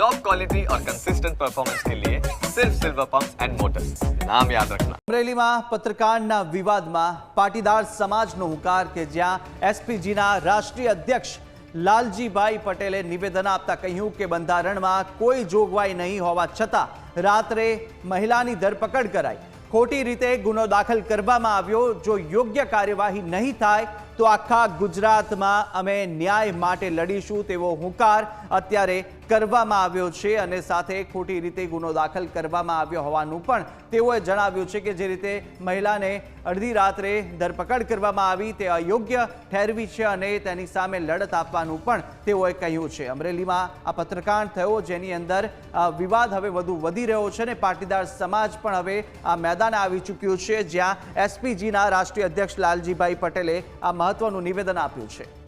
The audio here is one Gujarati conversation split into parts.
टॉप क्वालिटी और कंसिस्टेंट परफॉर्मेंस के लिए सिर्फ सिल्वर पंप एंड मोटर्स नाम याद रखना અમરેલીમાં પત્રકારના વિવાદમાં પાટીદાર સમાજનો હુંકાર કે જ્યાં એસપીજીના રાષ્ટ્રીય અધ્યક્ષ લાલજીભાઈ પટેલે નિવેદન આપતા કહ્યું કે બંધારણમાં કોઈ જોગવાઈ નહીં હોવા છતાં રાત્રે મહિલાની ધરપકડ કરાઈ ખોટી રીતે ગુનો દાખલ કરવામાં આવ્યો જો યોગ્ય કાર્યવાહી નહીં થાય તો આખા ગુજરાતમાં અમે ન્યાય માટે લડીશું તેવો હુંકાર અત્યારે કરવામાં આવ્યો છે અને સાથે ખોટી રીતે ગુનો દાખલ કરવામાં આવ્યો હોવાનું પણ તેઓએ જણાવ્યું છે કે જે રીતે મહિલાને અડધી રાત્રે ધરપકડ કરવામાં આવી તે અયોગ્ય ઠેરવી છે અને તેની સામે લડત આપવાનું પણ તેઓએ કહ્યું છે. અમરેલીમાં આ પત્રકાંડ થયો જેની અંદર વિવાદ હવે વધુ વધી રહ્યો છે અને પાટીદાર સમાજ પણ હવે આ મેદાને આવી ચૂક્યું છે જ્યાં એસપીજીના રાષ્ટ્રીય અધ્યક્ષ લાલજીભાઈ પટેલે આ મહત્વનું નિવેદન આપ્યું છે.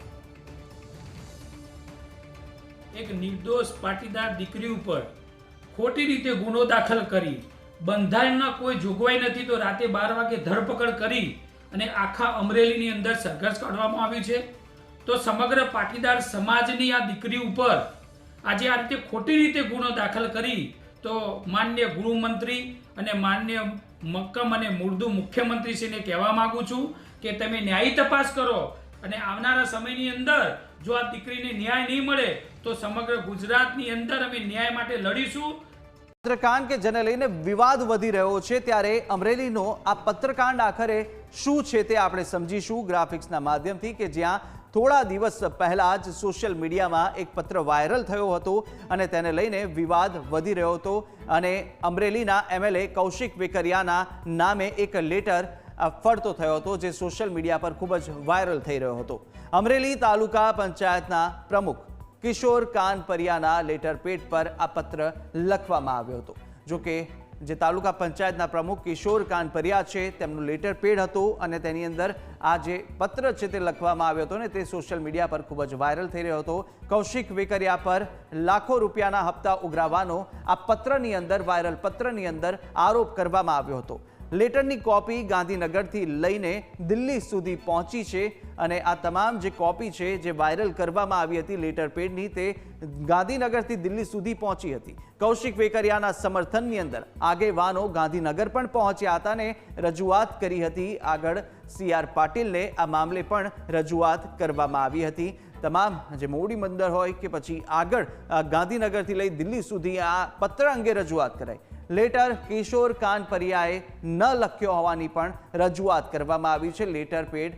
એક નિર્દોષ પાટીદાર દીકરી ઉપર ખોટી રીતે ગુનો દાખલ કરી, બંધારણના કોઈ જોગવાઈ નથી તો રાતે બાર વાગે ધરપકડ કરી અને આખા અમરેલીની અંદર સંઘર્ષ કાઢવામાં આવ્યું છે. તો સમગ્ર પાટીદાર સમાજની આ દીકરી ઉપર આજે આ રીતે ખોટી રીતે ગુનો દાખલ કરી, તો માન્ય ગૃહમંત્રી અને માન્ય મક્કમ અને મુર્દુ મુખ્યમંત્રીશ્રીને કહેવા માગું છું કે તમે ન્યાયી તપાસ કરો અને આવનારા સમયની અંદર જો આ દીકરીને ન્યાય નહીં મળે તો સમગ્ર ગુજરાતની અંદર અમે ન્યાય માટે લડીશું. પત્રકાંડ કે જેને લઈને વિવાદ વધી રહ્યો છે, ત્યારે અમરેલીનો આ પત્રકાંડ આખરે શું છે તે આપણે સમજીશું ગ્રાફિક્સના માધ્યમથી કે જ્યાં થોડા દિવસ પહેલા જ સોશિયલ મીડિયામાં એક પત્ર વાયરલ થયો હતો અને તેને લઈને વિવાદ વધી રહ્યો હતો અને અમરેલીના એમએલએ કૌશિક વેકરિયાના નામે એક લેટર ફરતો થયો હતો જે સોશિયલ મીડિયા પર ખૂબ જ વાયરલ થઈ રહ્યો હતો. અમરેલી તાલુકા પંચાયતના પ્રમુખ કિશોર કાનપરિયાના લેટર પેડ પર આ પત્ર લખવામાં આવ્યો હતો. જો કે જે તાલુકા પંચાયતના પ્રમુખ કિશોર કાનપરિયા છે, તેમનું લેટર પેડ હતું અને તેની અંદર આ જે પત્ર છે તે લખવામાં આવ્યો હતો ને તે સોશિયલ મીડિયા પર ખૂબ જ વાયરલ થઈ રહ્યો હતો. કૌશિક વેકરિયા પર લાખો રૂપિયાના હપ્તા ઉઘરાવવાનો આ પત્રની અંદર, વાયરલ પત્રની અંદર આરોપ કરવામાં આવ્યો હતો. લેટરની કોપી ગાંધીનગરથી લઈને દિલ્હી સુધી પહોંચી છે અને આ તમામ જે કોપી છે, જે વાયરલ કરવામાં આવી હતી લેટર પેડની, તે ગાંધીનગરથી દિલ્હી સુધી પહોંચી હતી. કૌશિક વેકરિયાના સમર્થનની અંદર આગેવાનો ગાંધીનગર પણ પહોંચ્યા હતા અને રજૂઆત કરી હતી આગળ. સી આર પાટીલને આ મામલે પણ રજૂઆત કરવામાં આવી હતી. તમામ જે મોવડી બંદર હોય કે પછી આગળ ગાંધીનગરથી લઈ દિલ્હી સુધી આ પત્ર અંગે રજૂઆત કરાઈ. લેટર કિશોર કાનપરિયાએ ન લખ્યો હોવાની પણ રજૂઆત કરવામાં આવી છે. લેટર પેડ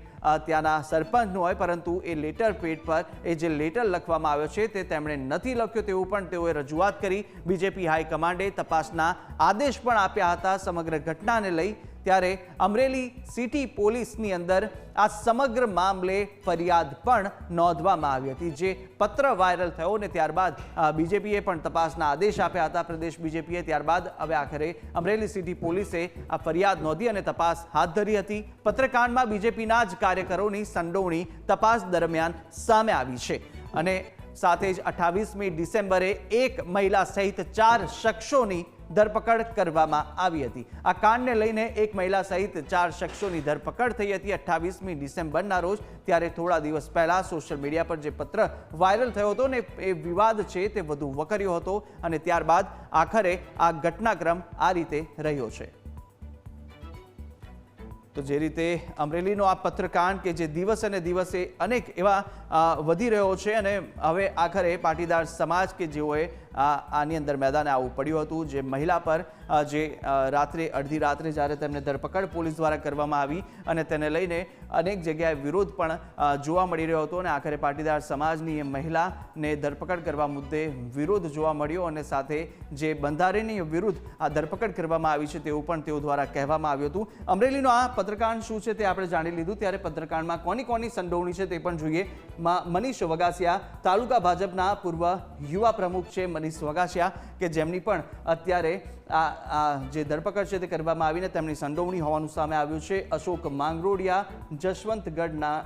ત્યાંના સરપંચનું હોય, પરંતુ એ લેટર પેડ પર એ જે લેટર લખવામાં આવ્યો છે તે તેમણે નથી લખ્યો તેવું પણ તેઓએ રજૂઆત કરી. બીજેપી હાઈકમાન્ડે તપાસના આદેશ પણ આપ્યા હતા. સમગ્ર ઘટનાને લઈ ત્યારે અમરેલી સિટી પોલીસની અંદર આ સમગ્ર મામલે ફરિયાદ પણ નોંધવામાં આવી હતી, જે પત્ર વાયરલ થયો અને ત્યારબાદ બીજેપીએ પણ તપાસના આદેશ આપ્યા હતા. પ્રદેશ બીજેપીએ ત્યારબાદ હવે આખરે અમરેલી સિટી પોલીસે આ ફરિયાદ નોંધી અને તપાસ હાથ ધરી હતી. પત્રકાંડમાં બીજેપીના જ કાર્યકરોની સંડોવણી તપાસ દરમિયાન સામે આવી છે અને સાથે જ અઠ્ઠાવીસમી ડિસેમ્બરે એક મહિલા સહિત ચાર શખ્સોની ધરપકડ કરવામાં આવી હતી. આ કાંડને લઈને એક મહિલા સહિત ચાર શખ્સોની ધરપકડ થઈ હતી અઠ્ઠાવીસમી ડિસેમ્બરના રોજ, ત્યારે થોડા દિવસ પહેલા સોશિયલ મીડિયા પર જે પત્ર વાયરલ થયો હતો ને એ વિવાદ છે તે વધુ વકર્યો હતો અને ત્યારબાદ આખરે આ ઘટનાક્રમ આ રીતે રહ્યો છે. તો જે રીતે અમરેલીનો આ પત્રકાંડ કે જે દિવસે અને દિવસે અનેક એવા વધી રહ્યો છે અને હવે આખરે પાટીદાર સમાજ કે જેઓએ આની અંદર મેદાને આવવું પડ્યું હતું. જે મહિલા પર જે રાત્રે, અડધી રાત્રે જ્યારે તેમને ધરપકડ પોલીસ દ્વારા કરવામાં આવી અને તેને લઈને અનેક જગ્યાએ વિરોધ પણ જોવા મળી રહ્યો હતો અને આખરે પાટીદાર સમાજની એ મહિલાને ધરપકડ કરવા મુદ્દે વિરોધ જોવા મળ્યો અને સાથે જે બંધારણીય વિરુદ્ધ આ ધરપકડ કરવામાં આવી છે તેવું પણ તેઓ દ્વારા કહેવામાં આવ્યું હતું. અમરેલીનો આ પત્રકાંડ શું છે તે આપણે જાણી લીધું. ત્યારે પત્રકાંડમાં કોની કોની સંડોવણી છે તે પણ જોઈએ. મનીષ વગાસિયા તાલુકા ભાજપના પૂર્વ યુવા પ્રમુખ છે. મનીષ વગાસિયા કે જેમની પણ અત્યારે આ જે ધરપકડ છે તે કરવામાં આવીને તેમની સંડોવણી હોવાનું સામે આવ્યું છે. અશોક માંગરોડિયા જશવંતગઢના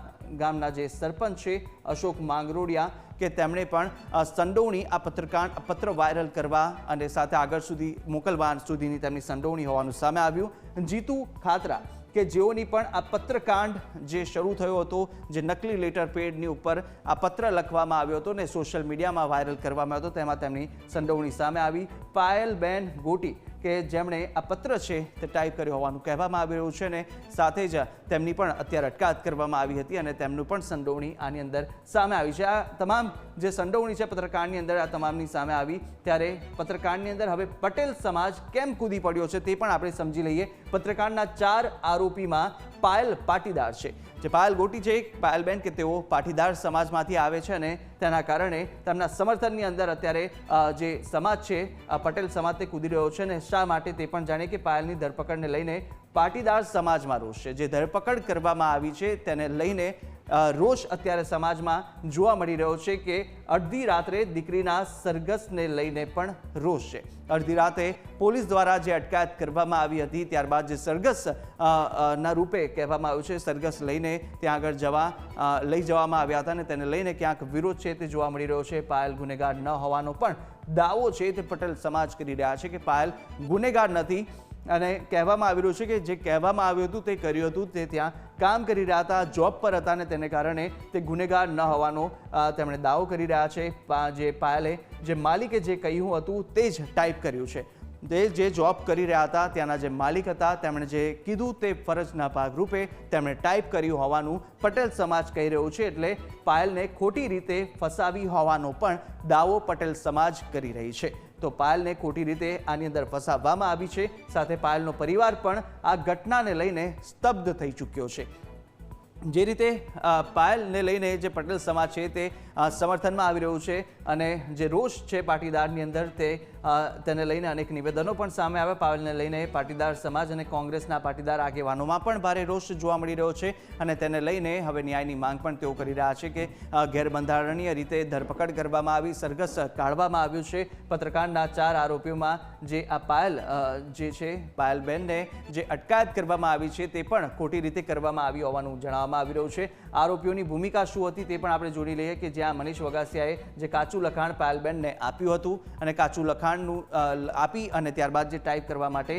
ગામના જે સરપંચ છે અશોક માંગરોડિયા કે તેમણે પણ સંડોવણી આ પત્રકાર, પત્ર વાયરલ કરવા અને સાથે આગળ સુધી, મોકલવા સુધીની તેમની સંડોવણી હોવાનું સામે આવ્યું. જીતુ ખાતરા કે જેઓની પણ આ પત્રકાંડ જે શરૂ થયો હતો, જે નકલી લેટર પેડની ઉપર આ પત્ર લખવામાં આવ્યો હતો ને સોશિયલ મીડિયામાં વાયરલ કરવામાં આવ્યો હતો, તેમાં તેમની સંડોવણી સામે આવી. પાયલબેન ગોટી કે જેમણે આ પત્ર છે તે ટાઈપ કર્યો હોવાનું કહેવામાં આવી રહ્યું છે ને સાથે જ તેમની પણ અત્યારે અટકાયત કરવામાં આવી હતી અને તેમનું પણ સંડોવણી આની અંદર સામે આવી છે. આ તમામ જે સંડોવણી છે પત્રકારની અંદર આ તમામની સામે આવી ત્યારે પત્રકારની અંદર હવે પટેલ સમાજ કેમ કૂદી પડ્યો છે તે પણ આપણે સમજી લઈએ. પત્રકારના ચાર આરોપીમાં પાયલ પાટીદાર છે. જે પાયલ ગોટી છે પાયલબેન કે તેઓ પાટીદાર સમાજમાંથી આવે છે અને તેના કારણે તેમના સમર્થનની અંદર અત્યારે જે સમાજ છે પટેલ સમાજ તે કૂદી રહ્યો છે અને શા માટે તે પણ જાણે કે પાયલની ધરપકડને લઈને પાટીદાર સમાજમાં રોષ છે. જે ધરપકડ કરવામાં આવી છે તેને લઈને રોષ અત્યારે સમાજમાં જોવા મળી રહ્યો છે કે અડધી રાત્રે દીકરીના સરઘસને લઈને પણ રોષ છે. અડધી રાતે પોલીસ દ્વારા જે અટકાયત કરવામાં આવી હતી, ત્યારબાદ જે સરઘસ ના રૂપે કહેવામાં આવ્યું છે, સરઘસ લઈને ત્યાં આગળ જવા લઈ જવામાં આવ્યા હતા અને તેને લઈને ક્યાંક વિરોધ છે તે જોવા મળી રહ્યો છે. પાયલ ગુનેગાર ન હોવાનો પણ દાવો છે તે પટેલ સમાજ કરી રહ્યા છે કે પાયલ ગુનેગાર નથી. અને કહેવામાં આવી રહ્યું છે કે જે કહેવામાં આવ્યું હતું, તે કર્યું હતું, તે ત્યાં કામ કરી રહ્યા હતા, જોબ પર હતા અને તેને કારણે તે ગુનેગાર ન હોવાનો તેમણે દાવો કરી રહ્યા છે. જે પાયલે જે માલિકે જે કહ્યું હતું, તે જ ટાઈપ કર્યું છે. તે જે જોબ કરી રહ્યા હતા, ત્યાંના જે માલિક હતા, તેમણે જે કીધું તે ફરજના ભાગરૂપે તેમણે ટાઈપ કર્યું હોવાનું પટેલ સમાજ કહી રહ્યો છે, એટલે પાયલને ખોટી રીતે ફસાવી હોવાનો પણ દાવો પટેલ સમાજ કરી રહી છે. તો પાયલને ખોટી રીતે આની અંદર ફસાવવામાં આવી છે. સાથે પાયલનો પરિવાર પણ આ ઘટનાને લઈને સ્તબ્ધ થઈ ચૂક્યો છે. જે રીતે પાયલને લઈને જે પટેલ સમાજ છે તે સમર્થનમાં આવી રહ્યું છે અને જે રોષ છે પાટીદારની અંદર તે તેને લઈને અનેક નિવેદનો પણ સામે આવ્યા. પાયલને લઈને પાટીદાર સમાજ અને કોંગ્રેસના પાટીદાર આગેવાનોમાં પણ ભારે રોષ જોવા મળી રહ્યો છે અને તેને લઈને હવે ન્યાયની માંગ પણ તેઓ કરી રહ્યા છે કે ગેરબંધારણીય રીતે ધરપકડ કરવામાં આવી, સરઘસ કાઢવામાં આવ્યું છે. પત્રકારના ચાર આરોપીઓમાં જે આ પાયલ જે છે, પાયલબેનને જે અટકાયત કરવામાં આવી છે તે પણ ખોટી રીતે કરવામાં આવી હોવાનું જણાવવામાં આવી રહ્યું છે. આરોપીઓની ભૂમિકા શું હતી તે પણ આપણે જોડી લઈએ કે જ્યાં મનીષ વગાસિયાએ જે કાચું લખાણ પાયલબેનને આપ્યું હતું અને કાચું લખાણનું આપી અને ત્યારબાદ જે ટાઈપ કરવા માટે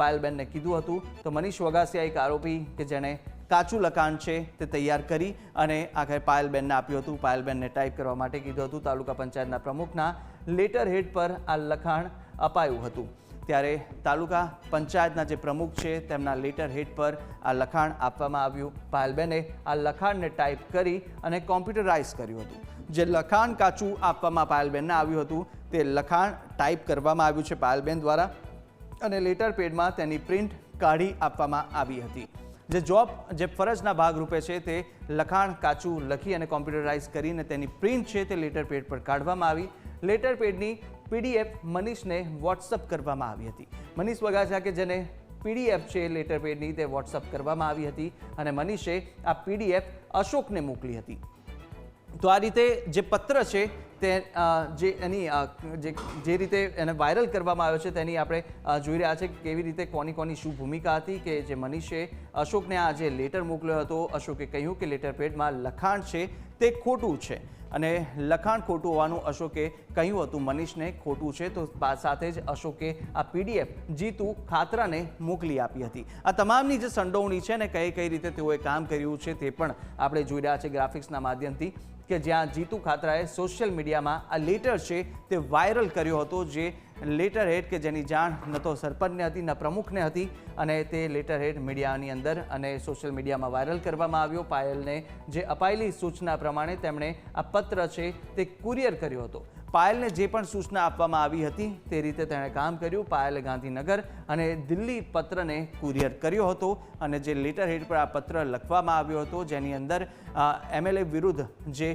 પાયલબેનને કીધું હતું. તો મનીષ વગાસિયા એક આરોપી કે જેણે કાચું લખાણ છે તે તૈયાર કરી અને આખરે પાયલબેનને આપ્યું હતું. પાયલબેનને ટાઈપ કરવા માટે કીધું હતું. તાલુકા પંચાયતના પ્રમુખના લેટર હેડ પર આ લખાણ અપાયું હતું. ત્યારે તાલુકા પંચાયતના જે પ્રમુખ છે, તેમના લેટર હેડ પર આ લખાણ આપવામાં આવ્યું. પાયલબેને આ લખાણને ટાઈપ કરી અને કોમ્પ્યુટરાઇઝ કર્યું હતું. જે લખાણ કાચું આપવામાં પાયલબેનને આવ્યું હતું, તે લખાણ ટાઈપ કરવામાં આવ્યું છે પાયલબેન દ્વારા અને લેટર પેડમાં તેની પ્રિન્ટ કાઢી આપવામાં આવી હતી. જે જોબ જે ફરજના ભાગરૂપે છે, તે લખાણ કાચું લખી અને કોમ્પ્યુટરાઇઝ કરીને તેની પ્રિન્ટ છે, તે લેટર પેડ પર કાઢવામાં આવી. લેટર પેડની પીડીએફ મનીષને વોટ્સઅપ કરવામાં આવી હતી. મનીષ વગાસિયા કે જેને પીડીએફ છે લેટર પેડની તે વોટ્સઅપ કરવામાં આવી હતી અને મનીષે આ પીડીએફ અશોકને મોકલી હતી. તો આ રીતે જે પત્ર છે તે જે એની જે જે રીતે એને વાયરલ કરવામાં આવ્યો છે તેની આપણે જોઈ રહ્યા છે કે કેવી રીતે કોની કોની શું ભૂમિકા હતી કે જે મનીષે અશોકને આ જે લેટર મોકલ્યો હતો, અશોકે કહ્યું કે લેટર પેડમાં લખાણ છે તે ખોટું છે. અને લખાણ ખોટું હોવાનું અશોકે કહ્યું હતું. મનીષને ખોટું છે તો સાથે જ અશોકે આ પીડીએફ જીતુ ખાતરાને મોકલી આપી હતી. આ તમામની જે સંડોવણી છે ને કઈ કઈ રીતે તેઓએ કામ કર્યું છે તે પણ આપણે જોઈ રહ્યા છે ગ્રાફિક્સના માધ્યમથી. કે જ્યાં જીતુ ખાતરાએ સોશિયલ મીડિયામાં આ લેટર છે તે વાયરલ કર્યો હતો, જે લેટર હેડ કે જેની જાણ ન તો સરપંચને હતી, ન પ્રમુખને હતી અને તે લેટર હેડ મીડિયાની અંદર અને સોશિયલ મીડિયામાં વાયરલ કરવામાં આવ્યો. પાયલને જે અપાયેલી સૂચના પ્રમાણે તેમણે આ પત્ર છે તે કુરિયર કર્યો હતો. પાયલને જે પણ સૂચના આપવામાં આવી હતી તે રીતે તેણે કામ કર્યું. પાયલે ગાંધીનગર અને દિલ્હી પત્રને કુરિયર કર્યો હતો અને જે લેટર હેડ પર આ પત્ર લખવામાં આવ્યો હતો, જેની અંદર એમએલએ વિરુદ્ધ જે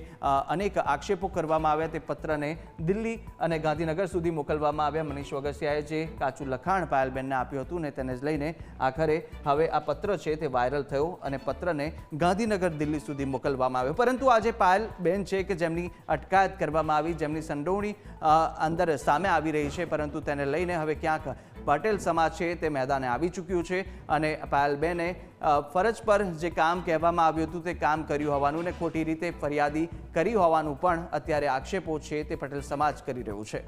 અનેક આક્ષેપો કરવામાં આવ્યા, તે પત્રને દિલ્હી અને ગાંધીનગર સુધી મોકલવામાં આવ્યા. મનીષ વગસિયાએ જે કાચું લખાણ પાયલબેનને આપ્યું હતું ને તેને જ લઈને આખરે હવે આ પત્ર છે તે વાયરલ થયો અને પત્રને ગાંધીનગર દિલ્હી સુધી મોકલવામાં આવ્યો. પરંતુ આજે પાયલબેન છે કે જેમની અટકાયત કરવામાં આવી, જેમની સંડોવણી અંદર સામે આવી રહી છે, પરંતુ તેને લઈને હવે ક્યાંક પટેલ સમાજ છે તે મેદાને આવી ચૂક્યું છે અને પાયલબેને ફરજ પર જે કામ કહેવામાં આવ્યું હતું તે કામ કર્યું હોવાનું ને ખોટી રીતે ફરિયાદી કરી હોવાનું પણ અત્યારે આક્ષેપો છે તે પટેલ સમાજ કરી રહ્યું છે.